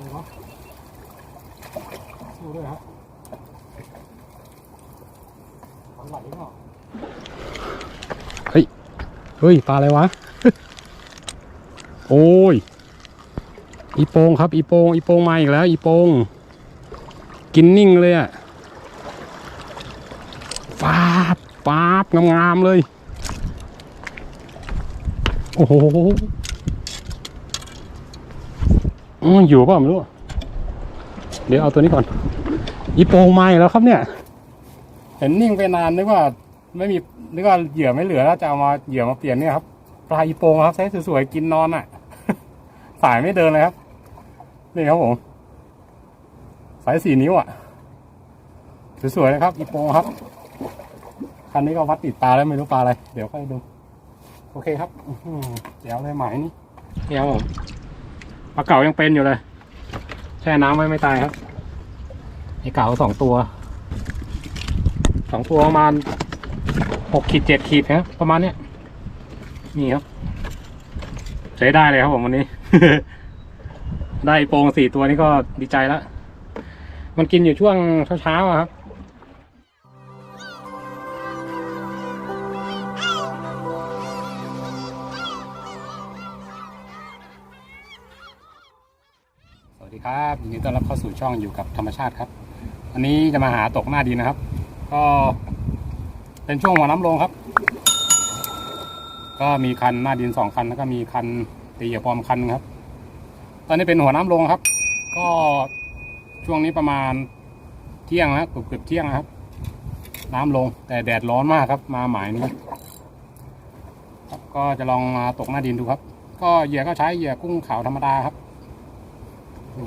อะไรวะสู้ด้วยฮะปลาไหลเนาะเฮ้ย ปลาอะไรวะ โอ้ย อีโปงครับ อีโปง อีโปงมาอีกแล้ว อีโปง กินนิ่งเลยอะฟาบฟาบงามๆเลย โอ้โห อืมอยู่เปล่าไม่รู้ เดี๋ยวเอาตัวนี้ก่อนอีโปงมาอีกแล้วครับเนี่ย เห็นนิ่งไปนานนึกว่า ไม่มีนึกว่าเหยื่อไม่เหลือแล้วจะเอามาเหยื่อมาเปลี่ยนเนี่ยครับปลาอีโปงครับไซส์สวยๆกินนอนอะ สายไม่เดินเลยครับ นี่ครับผมสายสี่นิ้วอะสวยๆนะครับ อีโปงครับคันนี้ก็วัดติดตาแล้วไม่รู้ปลาอะไร เดี๋ยวค่อยดู โอเคครับอื้อหือเดี๋ยวเลยหมายนี่นี่ครับผม ปลาเก๋ายังเป็นอยู่เลย แช่น้ำไว้ไม่ตายครับไอเก๋าสองตัวสองตัวประมาณหกขีดเจ็ดขีดครับประมาณเนี้ยนี่ครับ ใช้ได้เลยครับผมวันนี้ ได้โปรงสี่ตัวนี้ก็ดีใจแล้ว มันกินอยู่ช่วงเช้าๆครับ สวัสดีครับยินดีต้อนรับเข้าสู่ช่องอยู่กับธรรมชาติครับอันนี้จะมาหาตกหน้าดินนะครับ ก็เป็นช่วงหัวน้ำลงครับ ก็มีคันหน้าดินสองคันแล้วก็มีคันตีเหยียบปลอมคันครับ ตอนนี้เป็นหัวน้ำลงครับ ก็ช่วงนี้ประมาณเที่ยงนะเกือบเกือบเที่ยงนะครับ น้ำลงแต่แดดร้อนมากครับ มาหมายนี้ครับก็จะลองมาตกหน้าดินดูครับ ก็เหยื่อก็ใช้เหยื่อกุ้งขาวธรรมดาครับ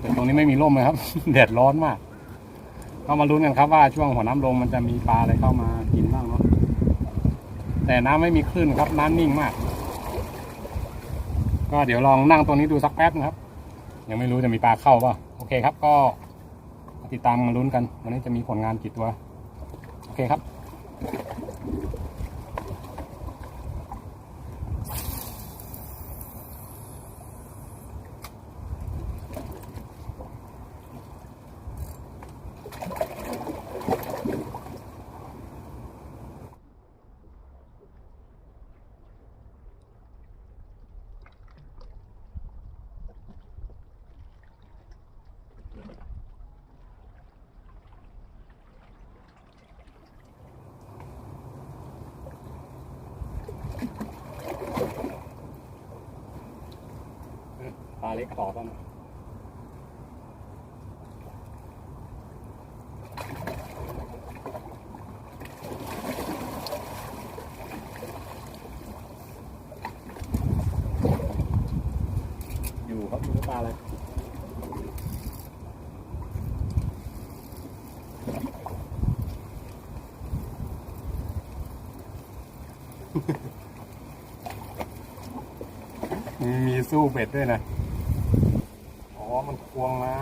แต่ตรงนี้ไม่มีร่มเลยครับ แดดร้อนมากก็มาลุ้นกันครับว่าช่วงหัวน้ำลงมันจะมีปลาอะไรเข้ามากินบ้างเนาะแต่น้ำไม่มีคลื่นครับน้ำนิ่งมาก ก็เดี๋ยวลองนั่งตรงนี้ดูสักแป๊บนะครับ ยังไม่รู้จะมีปลาเข้าเปล่าโอเคครับ ก็ติดตามมาลุ้นกันวันนี้จะมีผลงานกี่ตัว โอเคครับ เล็กต่อตอนอยู่ครับดูปลาอะไรมีมีสู้เบ็ดด้วยนะ อ๋อ มันควงมา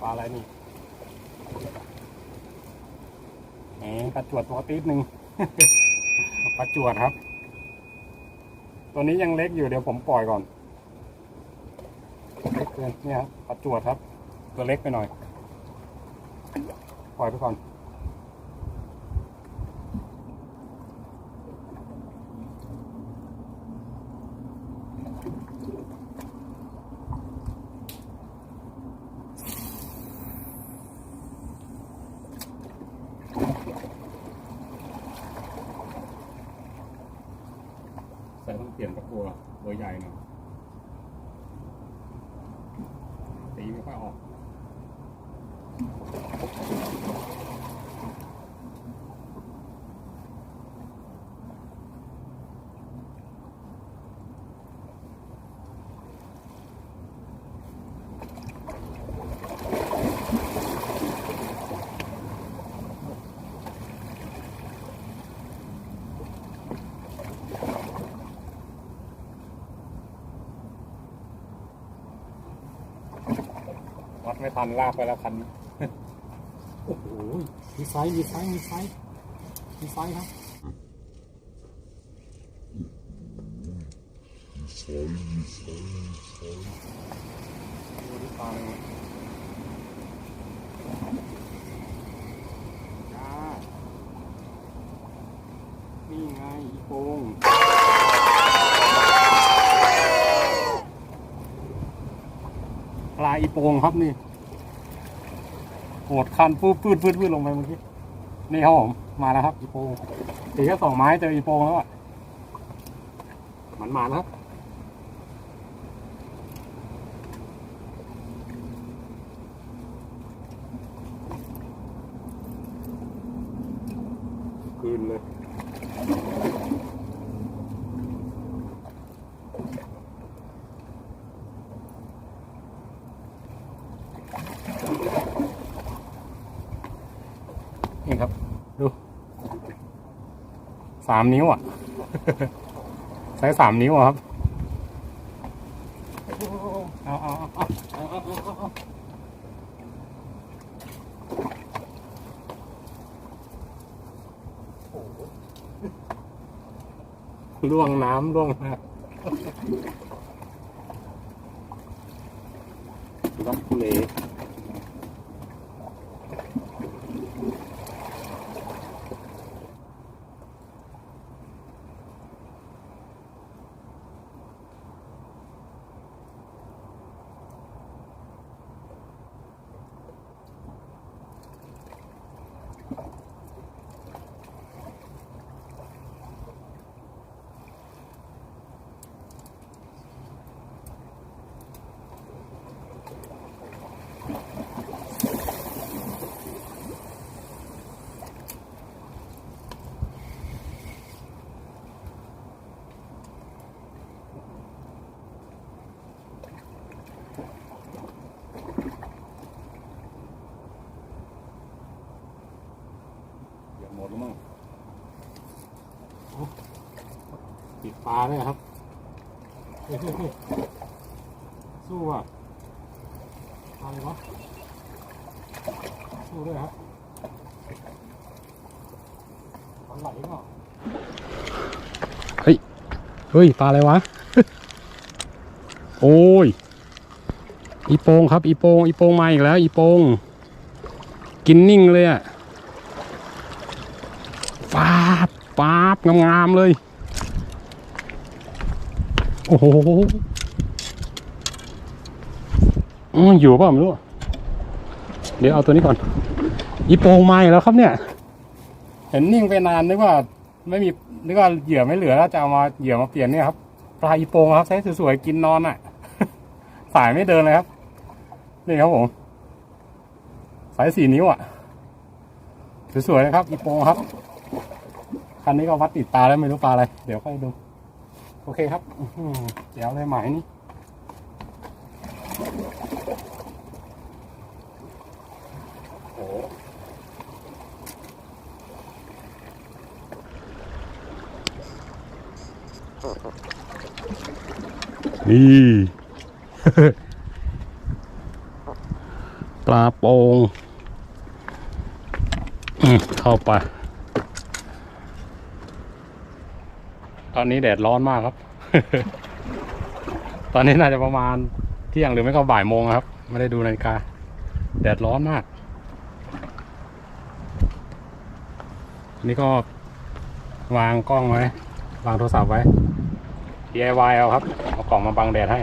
ปลาอะไรนี่แหมปลาจวดตัวติดหนึ่งปลาจวดครับ ตัวนี้ยังเล็กอยู่เดี๋ยวผมปล่อยก่อนเล็กเกินเนี่ยครับปลาจวดครับ ตัวเล็กไปหน่อย ปล่อยไปก่อน ใส่ต้องเปลี่ยนตะกัวเบอร์ใหญ่หน่อย ตีไม่ ไม่ทันลากไปแล้วคันนี้โอ้โหมีไซส์มีไซส์มีไซส์มีไซส์ครับมีไซส์มีไซส์มีไซส์ดูที่ปลาจ้านี่ไงอีโป้งลายอีโปงครับนี่ โหดคันปื้ดปืดปืดปืดลงไปเมื่อกี้นี่ครับผมมาแล้วครับอีโปงตีแค่สองไม้เจออีโปงแล้วอะมันมาแล้ว สามนิ้วอะ ใช้สามนิ้วครับล่วงน้ำล่วงน้ำ ปลาเลยครับเฮ้ยเฮ้ยสู้อะปลาอะไรวะสู้ด้วยครับปลาไหลเปล่าเฮ้ย ปลาอะไรวะ โอ้ย อีโปงครับ อีโปง อีโปงมาอีกแล้ว อีโปง กินนิ่งเลยอะฟาบฟาบงามๆเลย โอ้โหอืมอยู่เปล่าไม่รู้ เดี๋ยวเอาตัวนี้ก่อน อีโปงมาอีกแล้วครับเนี่ย เห็นนิ่งไปนานนึกว่า ไม่มีนึกว่าเหยื่อไม่เหลือแล้วจะเอามาเหยื่อมาเปลี่ยนเนี่ยครับปลาอีโปงครับใช้สวยๆกินนอนอะ สายไม่เดินเลยครับ นี่ครับผมสายสี่นิ้วอะสวยๆนะครับอีโปงครับคันนี้ก็วัดติดตาแล้วไม่รู้ปลาอะไร เดี๋ยวค่อยดู อเคครับอื้อหือเดี๋ยวเลยหมายนี่โอ้นี่ปลาโปงอืมเข้าไป ตอนนี้แดดร้อนมากครับ ตอนนี้น่าจะประมาณเที่ยงหรือไม่ก็บ่ายโมงครับ ไม่ได้ดูนาฬิกา แดดร้อนมาก นี่ก็วางกล้องไว้ วางโทรศัพท์ไว้ DIY เอาครับ เอากล่องมาบังแดดให้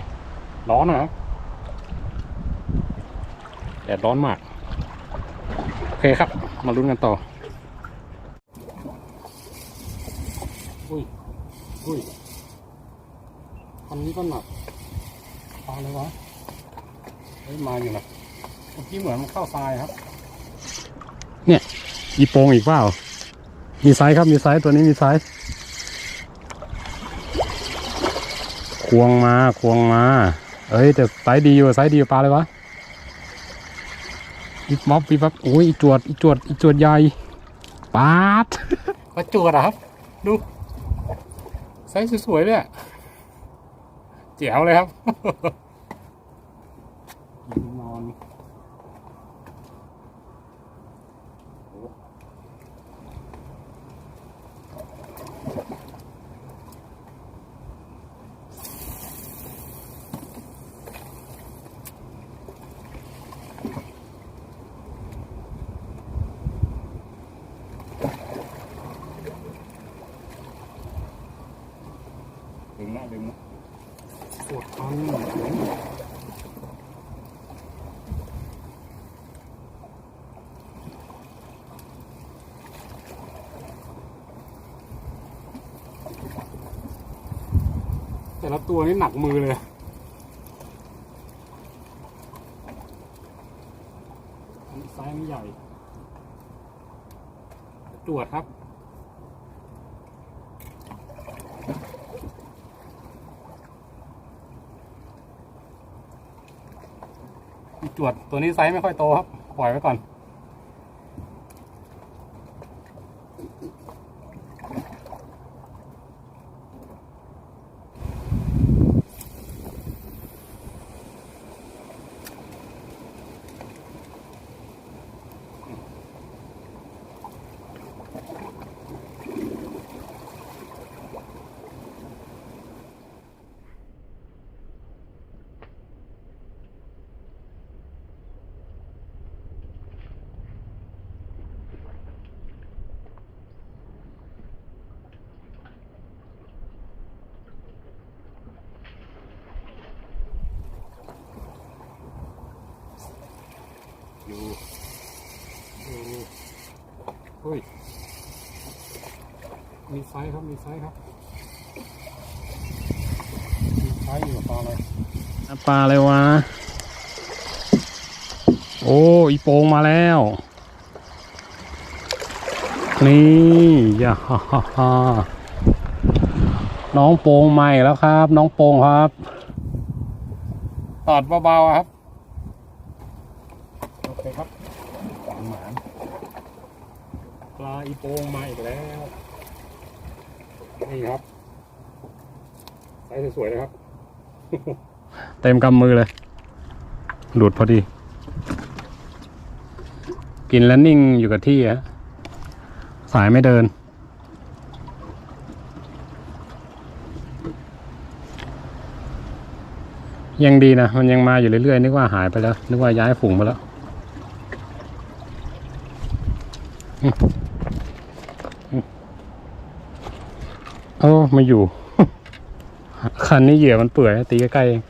ร้อนนะครับ แดดร้อนมาก โอเคครับ มาลุ้นกันต่อ อุ้ย อุ้ยคันนี้ก็หนักปลาเลยวะเฮ้ยมาอยู่นะเมื่อกี้เหมือนมันเข้าทรายครับอีโปงอีกเปล่า มีไซส์ครับ มีไซส์ตัวนี้มีไซส์ควงมาควงมา เอ้ยแต่ไซส์ดีอยู่ไซส์ดีอยู่ปลาเลยวะอีม็อบอีปั๊บโอ้ยอีจวดอีจวดอีจวดใหญ่ปาดประจวดอะครับ ดู ไซส์สวยๆเลยอะเจ๋วเลยครับ แต่ละตัวนี่หนักมือเลยซ้ายไม่ใหญ่ ตรวจครับ จวดตัวนี้ไซส์ไม่ค่อยโตครับ ปล่อยไว้ก่อน มีไซส์ครับ มีไซส์ครับ มีไซส์อยู่กับปลาอะไรปลาอะไรวะ โอ้อีโปงมาแล้ว นี่อย่าฮ่าฮ่าฮ่าน้องโปงใหม่แล้วครับ น้องโปงครับตอดเบาๆครับ โอเคครับหวานหมานปลาอีโปงมาอีกแล้ว นี่ครับไซส์สวยๆเลยครับ เต็มกำมือเลย หลุดพอดี กินแล้วนิ่งอยู่กับที่อะสายไม่เดิน ยังดีนะ มันยังมาอยู่เรื่อยๆ นึกว่าหายไปแล้ว นึกว่าย้ายฝูงไปแล้วอืมอืมโอ้ ไมาอยู่ คันนี้เหยื่อมันเปื่อยตีใกล้ๆเอง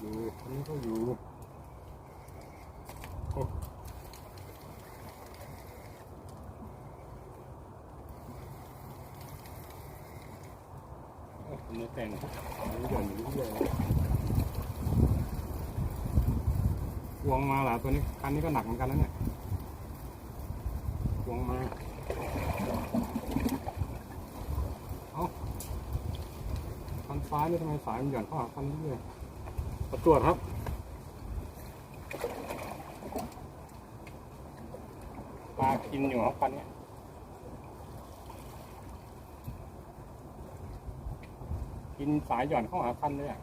อยู่อันนี้ก็อยู่โอ้โอ้เนื้อแต่งอันนี้หย่อนอยู่เรื่อยๆวงมาเหรอตัวนี้คันนี้ก็หนักเหมือนกันแล้วเนี่ยวงมาเอาคันซ้ายนี่ทำไมสายมันหย่อนเข้าหาคันนี้เลยประตรวจครับปลากินอยู่ครับปันเนี้ยกินสายหย่อนเข้าหาคันเลยอะ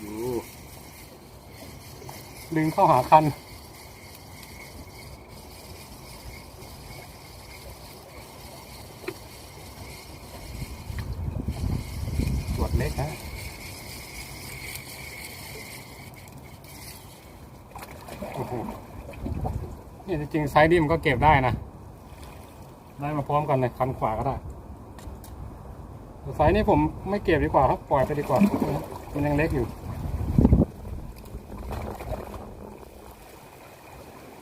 อยู่ดึงเข้าหาคัน ตรวจเล็กฮะโอ้โหนี่ จริงๆไซส์นี่มันก็เก็บได้นะ ได้มาพร้อมกันเลยคันขวาก็ได้แต่ไซส์นี้ผมไม่เก็บดีกว่าครับปล่อยไปดีกว่า มันยังเล็กอยู่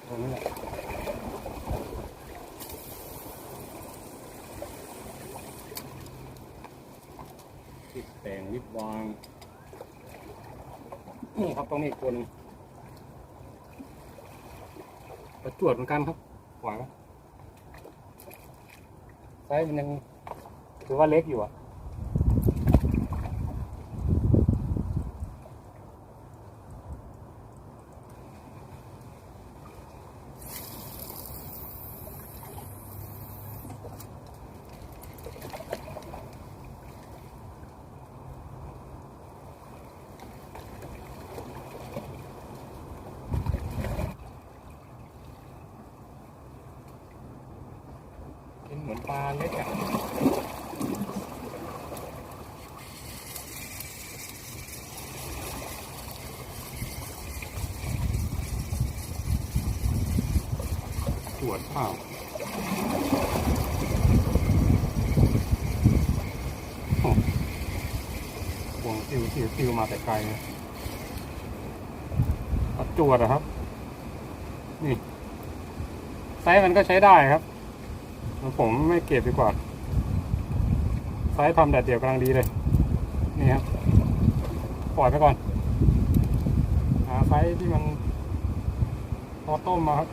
ตรงนี้แหละติดแต่งนิดวาง นี่ครับตรงนี้อีกตัวหนึงประ จวดเหมือนกันครับหวานไซส์มันยังถือว่าเล็กอยู่อะ เปลาเล็กอะตรวจเปล่าโอ้วงติวติวติวมาแต่ไกลนะจวดอะครับ นี่ไซส์มันก็ใช้ได้ครับ ผมไม่เก็บดีกว่าไซส์ทำแดดเดียวกำลังดีเลย นี่ครับ ปล่อยไปก่อน หาไซส์ที่มันพอต้มมาครับ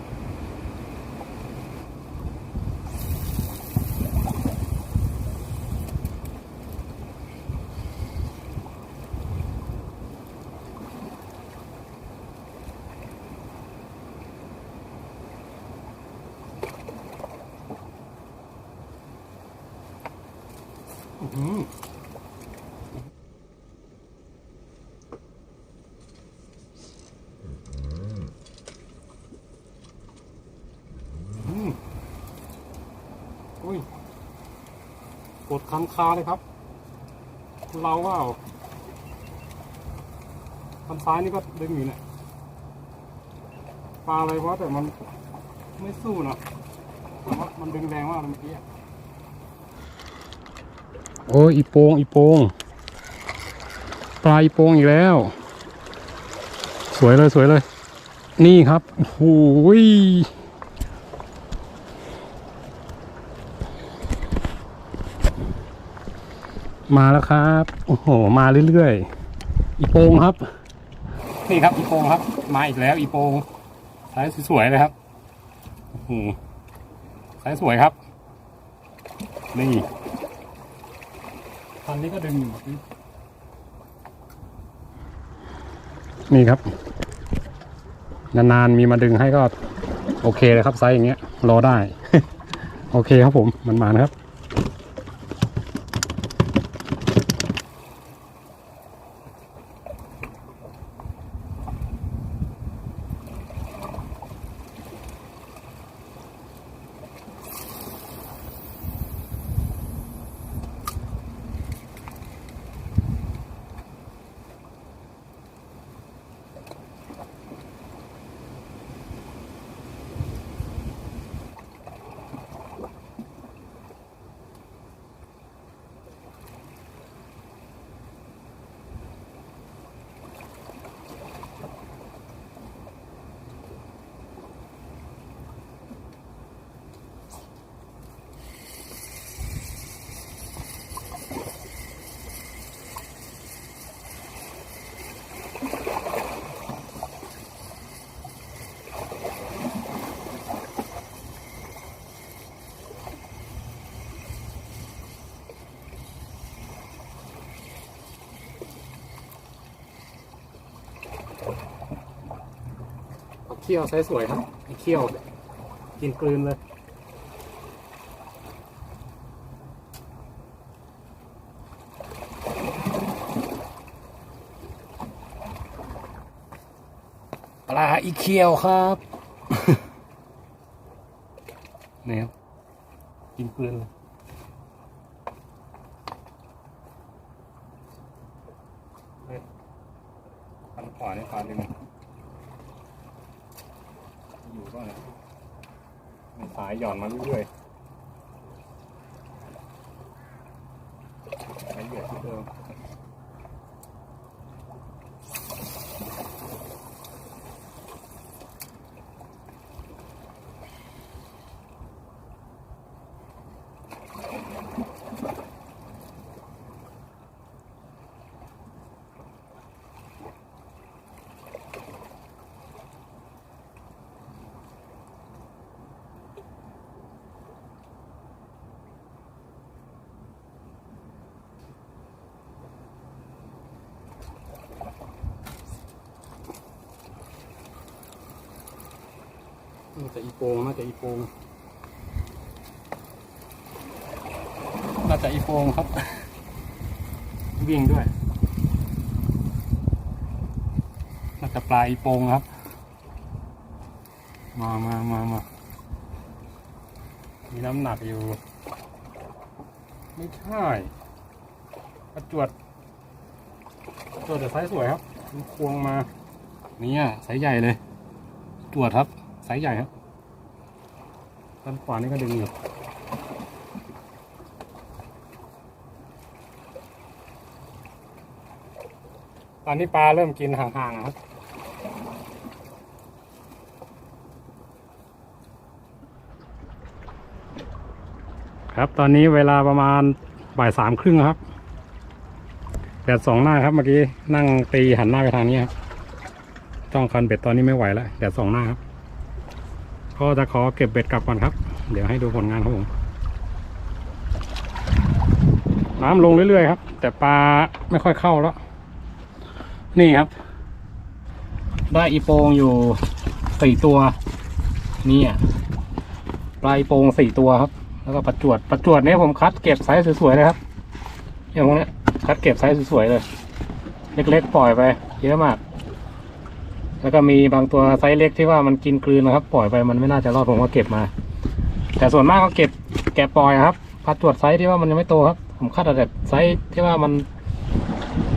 อื้อหืออืม อุ้ยกดคันคาเลยครับ เราว่าคันซ้ายนี่ก็ดึงอยู่เนี่ยปลาอะไรวะแต่มันไม่สู้นะแต่ว่ามันดึงแรงมากเมื่อกี้โอ้ยอีโปงอีโปงปลาอีโปงอีกแล้ว สวยเลยสวยเลย นี่ครับโอ้ย มาแล้วครับ โอ้โห มาเรื่อยๆ อีโปงครับ นี่ครับอีโปงครับ มาอีกแล้วอีโปงสายสวยๆเลยครับโอ้โหสายสวยครับ นี่คันนี้ก็ดึงอยู่นี่ครับ นานๆมีมาดึงให้ก็ โอเคเลยครับไซส์อย่างเงี้ย รอได้ โอเคครับผมมันมานะครับ เอาเขี้ยวไซส์สวยครับไอ้เขี้ยวกินกลืนเลยปลาอีเขี้ยวครับนี่ครับกินกลืนเลย เฮ้ยคันขวานี่ขวาดึง อยู่ก็เนี่ยมีสายหย่อนมาเรื่อยๆ ใน่าจะอีโปงน่าจะอีโปงน่าจะอีโปงครับ วิ่งด้วยน่าจะปลาอีโปงครับ มามามามามีน้ำหนักอยู่ ไม่ใช่ประจวดประจวดแต่ไซส์สวยครับ ควงมา เนี่ยไซส์ใหญ่เลยจวดครับายใหญ่ครับด้านขวานี่ก็ดึงอยู่ตอนนี้ปลาเริ่มกินห่างๆครับครับตอนนี้เวลาประมาณบ่ายสามครึ่งครับแดดสองหน้าครับเมื่อกี้นั่งตีหันหน้าไปทางนี้ครับจ้องคันเบ็ดตอนนี้ไม่ไหวแล้วแดดสองหน้าครับ ก็จะขอเก็บเบ็ดกลับก่อนครับ เดี๋ยวให้ดูผลงานครับผมน้ำลงเรื่อยๆครับ แต่ปลาไม่ค่อยเข้าแล้ว นี่ครับ ได้อีโปงอยู่สี่ตัว นี่อะปลาอีโปงสี่ตัวครับ แล้วก็ประจวดประจวดเนี้ยผมคัดเก็บไซส์สวยๆเลยครับอย่างพวกนี้คัดเก็บไซส์สวยๆเลย เล็กๆปล่อยไป เยอะมาก แล้วก็มีบางตัวไซส์เล็กที่ว่ามันกินกลืนนะครับ ปล่อยไปมันไม่น่าจะรอดผมก็เก็บมา แต่ส่วนมากก็เก็บแกะปล่อยครับคัดตรวจไซส์ที่ว่ามันยังไม่โตครับ ผมคัดเอาแต่ไซส์ที่ว่ามัน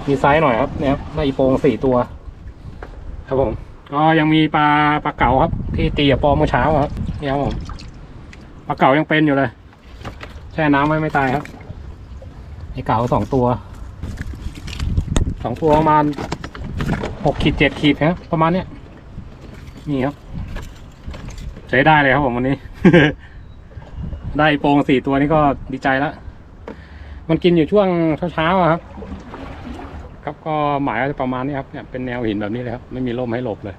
มีไซส์หน่อยครับเนี่ยครับได้อีโปงสี่ตัว ครับผม ก็ยังมีปลาปลาเก๋าครับ ที่ตีกับปอเมื่อเช้าครับนี่ครับผมปลาเก๋ายังเป็นอยู่เลย แช่น้ำไว้ไม่ตายครับไอเก๋าสองตัวสองตัวประมาณ หกขีดเจ็ดขีดครับ ประมาณเนี้ยนี่ครับ ใช้ได้เลยครับผมวันนี้ ได้โปรงสี่ตัวนี้ก็ดีใจแล้ว มันกินอยู่ช่วงเช้าๆครับ ครับก็หมายว่าจะประมาณนี้ครับเนี่ยเป็นแนวหินแบบนี้เลยครับ ไม่มีร่มให้หลบเลย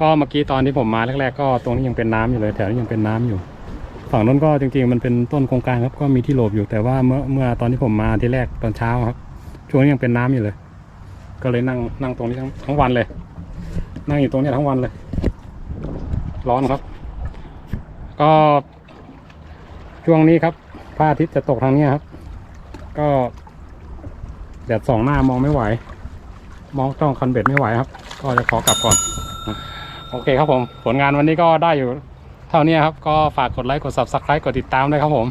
ก็เมื่อกี้ตอนที่ผมมาแรกๆก็ตรงนี้ยังเป็นน้ำอยู่เลยแถวนี้ยังเป็นน้ำอยู่ฝั่งนู้นก็จริงๆมันเป็นต้นโครงการครับก็มีที่หลบอยู่แต่ว่าเมื่อเมื่อตอนที่ผมมาที่แรกตอนเช้าครับ ช่วงนี้ยังเป็นน้ำอยู่เลย ก็เลยนั่งนั่งตรงนี้ทั้งทั้งวันเลย นั่งอยู่ตรงนี้ทั้งวันเลย ร้อนครับ ก็ช่วงนี้ครับพระอาทิตย์จะตกทางนี้ครับ ก็แดดสองหน้ามองไม่ไหว มองต้องคันเบ็ดไม่ไหวครับ ก็จะขอกลับก่อน โอเคครับผม ผลงานวันนี้ก็ได้อยู่เท่านี้ครับ ก็ฝากกดไลค์กด subscribe กดติดตามด้วยครับผม